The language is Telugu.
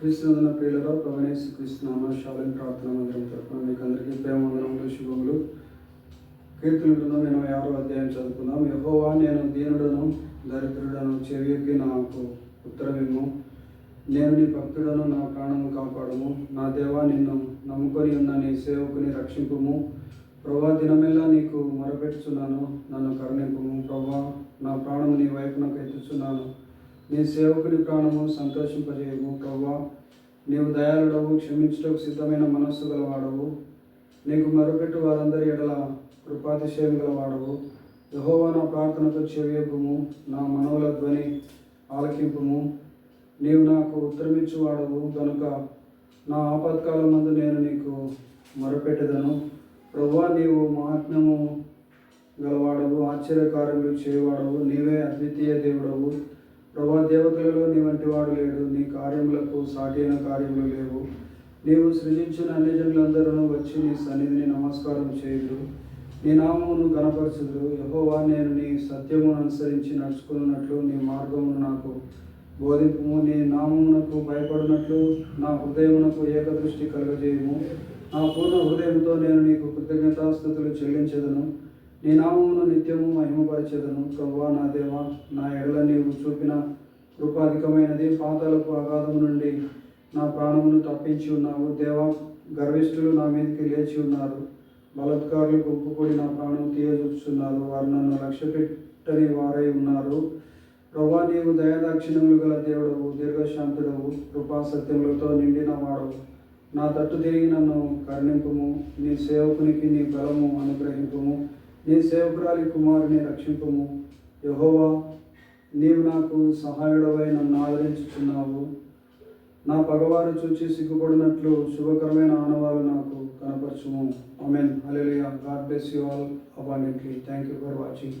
క్రీస్తున్న ప్రియులతో ప్రవణేశ్ కృష్ణ శాలని ప్రార్థన మందిరం తరఫున మీకు అందరికీ ప్రేమ శుభములు. కీర్తన కీర్తనలను ఎనభై ఆరో అధ్యాయం చదువుకుందాం. యహోవా నేను దీనుడను దరిద్రుడను చెవియొగ్గి నాకు ఉత్తరమిమ్ము. నేను నీ భక్తుడను నా ప్రాణము కాపాడము. నా దేవా నిన్ను నమ్ముకొని ఉన్న నీ సేవకుని రక్షింపుము. ప్రభా దినమెల్లా నీకు మొరపెట్టుచున్నాను నన్ను కరుణింపుము. ప్రభా నా ప్రాణము నీ వైపునకు ఎత్తుచున్నాను. నీ సేవకుని ప్రాణము సంతోషింపజేయము ప్రభా నీవు దయాళుడవు క్షమించుటకు సిద్ధమైన మనస్సు గలవాడవు. నీకు మరుపెట్టు వారందరి ఎడల కృపాతిశయం గలవాడవు. యహోవా నా ప్రార్థనకు చెవియొగ్గుము నా మనవుల ధ్వని ఆలకింపుము. నీవు నాకు ఉత్తరమిచ్చువాడవు కనుక నా ఆపత్కాలం మందు నేను నీకు మొరపెట్టెదను. ప్రవ్వా నీవు మహాత్మ్యము గలవాడవు ఆశ్చర్యకార్యములు చేయవాడవు. నీవే అద్వితీయ దేవుడవు. ప్రభా దేవతలలో నీ వంటి వాడు లేడు నీ కార్యములకు సాటి అయిన కార్యములు లేవు. నీవు సృజించిన అన్ని జనులందరూ వచ్చి నీ సన్నిధిని నమస్కారం చేయుదురు. నీ నామమును గణపరచుదురు యహోవా నేను నీ సత్యమును అనుసరించి నడుచుకున్నట్లు నీ మార్గమును నాకు బోధింపు నీ నామమునకు భయపడినట్లు నా హృదయమునకు ఏకదృష్టి కలుగజేయము. నా పూర్ణ హృదయంతో నేను నీకు కృతజ్ఞతాస్థుతులు చెల్లించదను. నీ నామమును నిత్యము మహిమపరిచేదను. ప్రభువా నా దేవా నా ఎడల నీవు చూపిన కృపాధికమైనది పాతాలకు అగాధము నుండి నా ప్రాణమును తప్పించి ఉన్నావు. దేవా గర్విష్ఠులు నా మీదకి లేచి ఉన్నారు. బలత్కారులు గుంపుకొని నా ప్రాణం తీయజూపుతున్నారు వారు నన్ను లక్ష్య పెట్టని వారై ఉన్నారు. ప్రభా నీవు దయాదాక్షిణ్యములు గల దేవుడవు దీర్ఘశాంతుడవు. కృపా సత్యములతో నిండిన వాడవు నా తట్టు తిరిగి నన్ను కరుణింపుము. నీ సేవకునికి నీ బలము అనుగ్రహింపుము. నీ సేవకురాలి కుమారుని రక్షింపము. యహోవా నీవు నాకు సహాయుడవై నన్ను ఆదరించుచున్నావు. నా పగవారు చూచి సిగ్గుపడినట్లు శుభకరమైన ఆనవాలు నాకు కనపరచుము. Amen alleluia God bless you all abundantly thank you for watching.